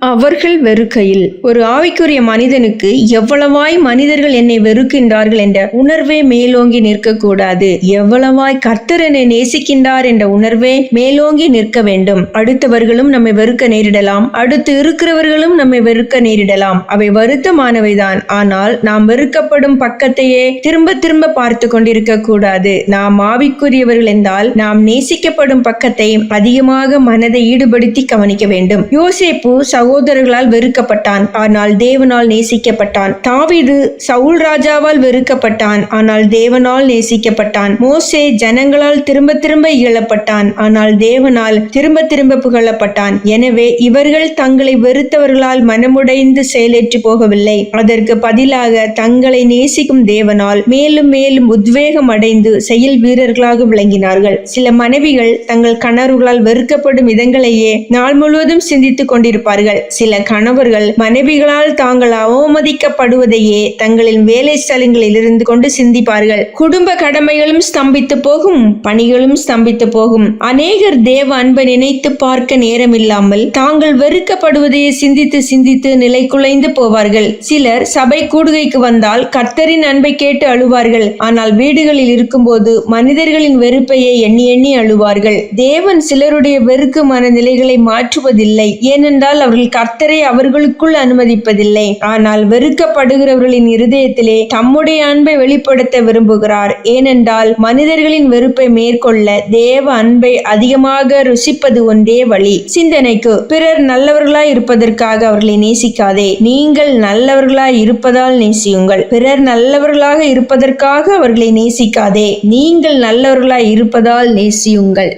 அவர்கள் வெறுக்கையில். ஒரு ஆவிக்குரிய மனிதனுக்கு எவ்வளவாய் மனிதர்கள் என்னை வெறுக்கின்றார்கள் என்ற உணர்வே மேலோங்கி நிற்கக்கூடாது. எவ்வளவாய் கர்த்தர் என்னை நேசிக்கின்றார் என்ற உணர்வே மேலோங்கி நிற்க வேண்டும். அடுத்தவர்களும் நம்மை வெறுக்க நேரிடலாம். அடுத்து இருக்கிறவர்களும் நம்மை வெறுக்க நேரிடலாம். அவை வருத்தமானவைதான். ஆனால் நாம் வெறுக்கப்படும் பக்கத்தையே திரும்ப திரும்ப பார்த்து கொண்டிருக்க கூடாது நாம் ஆவிக்குரியவர்கள் என்றால் நாம் நேசிக்கப்படும் பக்கத்தை அதிகமாக மனதை ஈடுபடுத்தி கவனிக்க வேண்டும். யோசேப்பு சகோதரர்களால் வெறுக்கப்பட்டான். ஆனால் தேவனால் நேசிக்கப்பட்டான். தாவிது சவுல் ராஜாவால் வெறுக்கப்பட்டான். ஆனால் தேவனால் நேசிக்கப்பட்டான். மோசே ஜனங்களால் திரும்ப திரும்ப இகழப்பட்டான். ஆனால் தேவனால் திரும்ப திரும்ப புகழப்பட்டான். எனவே இவர்கள் தங்களை வெறுத்தவர்களால் மனமுடைந்து செயலேற்று போகவில்லை. அதற்கு பதிலாக தங்களை நேசிக்கும் தேவனால் மேலும் மேலும் உத்வேகம் அடைந்து செயல் வீரர்களாக விளங்கினார்கள். சில மனைவிகள் தங்கள் கணவர்களால் வெறுக்கப்படும் விதங்களையே நாள் முழுவதும் சிந்தித்துக் கொண்டிருப்பார்கள். சில கணவர்கள் மனைவிகளால் தாங்கள் அவமதிக்கப்படுவதையே தங்களின் வேலை ஸ்தலங்களில் இருந்து கொண்டு சிந்திப்பார்கள். குடும்ப கடமைகளும் ஸ்தம்பித்து போகும் பணிகளும் ஸ்தம்பித்து போகும். அநேகர் தேவ அன்பை நினைத்து பார்க்க நேரமில்லாமல் தாங்கள் வெறுக்கப்படுவதையே சிந்தித்து சிந்தித்து நிலை குலைந்து போவார்கள். சிலர் சபை கூடுகைக்கு வந்தால் கர்த்தரின் அன்பை கேட்டு அழுவார்கள். ஆனால் வீடுகளில் இருக்கும்போது மனிதர்களின் வெறுப்பையே எண்ணி எண்ணி அழுவார்கள். தேவன் சிலருடைய வெறுக்கு மனநிலைகளை மாற்றுவதில்லை. ஏனென்றால் அவர்கள் அவர்கள் கர்த்தரை அவர்களுக்குள் அனுமதிப்பதில்லை. ஆனால் வெறுக்கப்படுகிறவர்களின் இருதயத்திலே தம்முடைய அன்பை வெளிப்படுத்த விரும்புகிறார். ஏனென்றால் மனிதர்களின் வெறுப்பை மேற்கொள்ள தேவ அன்பை அதிகமாக ருசிப்பது ஒன்றே வழி. சிந்தனைக்கு பிறர் நல்லவர்களாய் இருப்பதற்காக அவர்களை நேசிக்காதே. நீங்கள் நல்லவர்களாய் இருப்பதால் நேசியுங்கள். பிறர் நல்லவர்களாக இருப்பதற்காக அவர்களை நேசிக்காதே. நீங்கள் நல்லவர்களாய் இருப்பதால் நேசியுங்கள்.